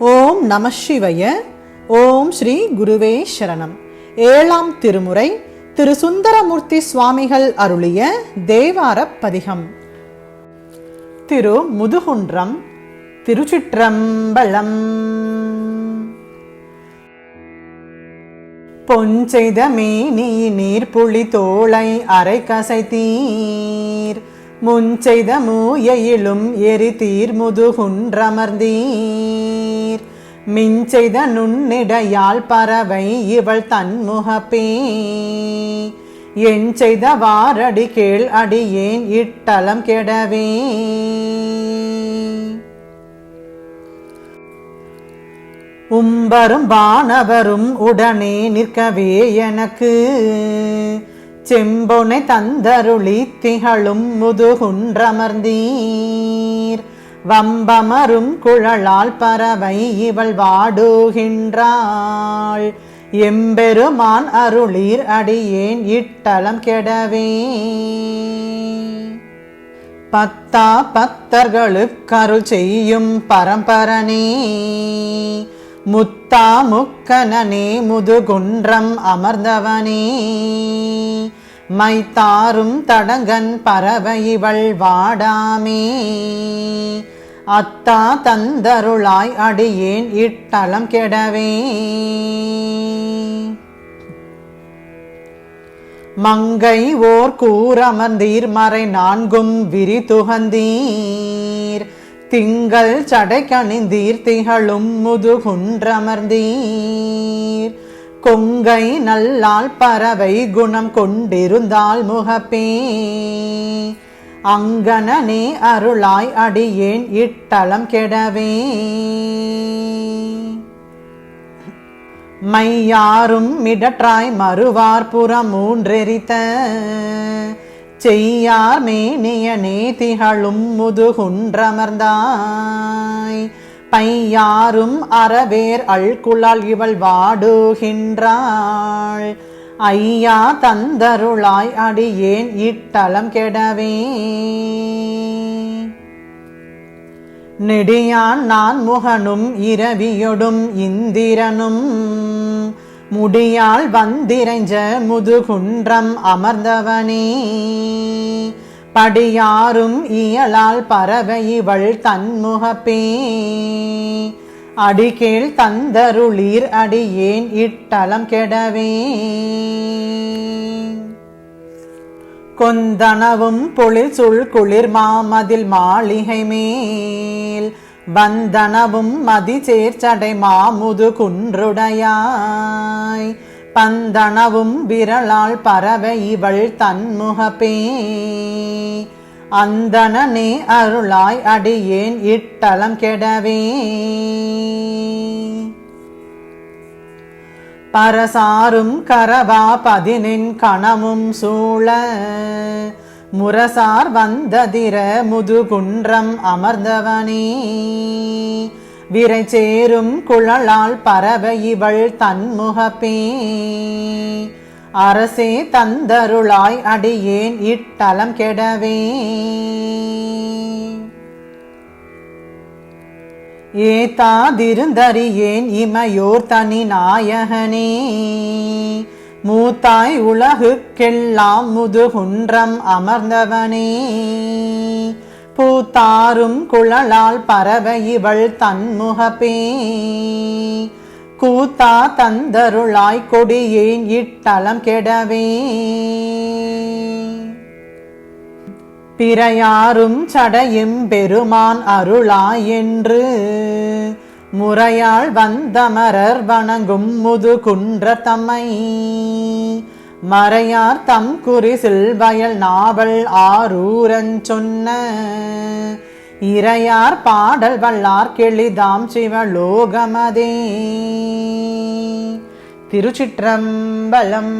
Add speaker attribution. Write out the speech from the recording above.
Speaker 1: ஓம் நம சிவய. ஓம் ஸ்ரீ குருவே சரணம். ஏழாம் திருமுறை திரு சுந்தரமூர்த்தி சுவாமிகள் அருளிய தேவார பதிகம் திரு முதுகுன்றம் திருச்சிற்றம்பலம். பொஞ்செய்த மேனி நீர் புளி தோளை அரை கசைத்தீர். முஞ்செய்த மூயையிலும் எரி தீர் முதுகுன்றமர்ந்தீர். மிஞ்செய்த நுண்ணிடையால் பறவை இவள் தன்முகப்பே. என் செய்த வாரடி கேள் அடியேன் இட்டலம் கெடவே. உம்பரும் வானவரும் உடனே நிற்கவே எனக்கு. செம்பொனை தந்தருளி திகழும் முதுகுன்றமர்ந்தீர். வம்பமரும் குழலால் பறவை இவள் வாடுகின்றாள். எம்பெருமான் அருளீர் அடியேன் இட்டலம் கெடவே. பத்தா பத்தர்களுக்கருள் செய்யும் பரம்பரனே. முத்தா முக்கனனே முதுகுன்றம் அமர்ந்தவனே. மைத்தாரும் தடங்கன் பறவை இவள் வாடாமே. அத்தா தந்தருளாய் அடியேன் இட்டலம் கெடவே. மங்கை ஓர் கூறமர்ந்தீர் மறை நான்கும் விரி துகந்தீர். திங்கள் சடை கணிந்தீர் திகழும் முதுகுன்றமர்ந்தீர். கொங்கை நல்லால் பறவை குணம் கொண்டிருந்தால் முகப்பே. அங்கனே அருளாய் அடியேன் இட்டலம் கெடவே. மையாரும் மிடற்றாய் மறுவார் புறம் மூன்றெரித்த செய்யார் மேனிய நேதிகளும் முதுகுன்றமர்ந்தாய். பையாரும் அறவேர் அழ்குழால் இவள் வாடுகின்றாள். ஐயா தந்தருளாய் அடியேன் இட்டலம் கெடவே. நெடியான் நான் முகனும் இரவியொடும் இந்திரனும். முடியால் வந்திரைஞ்ச முதுகுன்றம் அமர்ந்தவனே. படியாரும் இயலால் பறவை இவள் தன்முகப்பே. அடிகேள் தந்தருளீர் அடியேன் இட்டலம் கெடவே கொந்தனவும் பொழில் சுள் குளிர் மாமதில் மாளிகை மேல். வந்தனவும் மதி சேர்ச்சடை மாமுது குன்றுடையாய். பந்தனவும் விரலால் பறவை இவள் தன்முகப்பே. அந்தனனே அருளாய் அடியேன் இட்டலம் கெடவே. பரசாரும் கரவா பதினின் கணமும் சூழ. முரசார் வந்ததிர முதுகுன்றம் அமர்ந்தவனே. விரைச்சேரும் குழலால் பறவை இவள் தன்முகப்பே. அரசே தந்தருளாய் அடியேன் இட்டலம் கெடவே. ஏதாதிருந்தறியேன் இமையோர் தனி நாயகனே. மூத்தாய் உலகுக்கெல்லாம் முதுகுன்றம் அமர்ந்தவனே. பூத்தாரும் குழலால் பறவை இவள் தன்முகப்பே. கூத்தா தந்தருளாய் கொடியேன் இட்டலம் கெடவே பிறையாரும் சடையும் பெருமான் அருளாய் என்று முறையால் வந்தமரர் வணங்கும் முதுகுன்ற தம்மை. மறையார் தம் குறிசில் வயல் நாவல் ஆரூரன் சொன்ன இறையார் பாடல் வல்லார் கெளிதாம் சிவலோகமதே திருச்சிற்றம்பலம்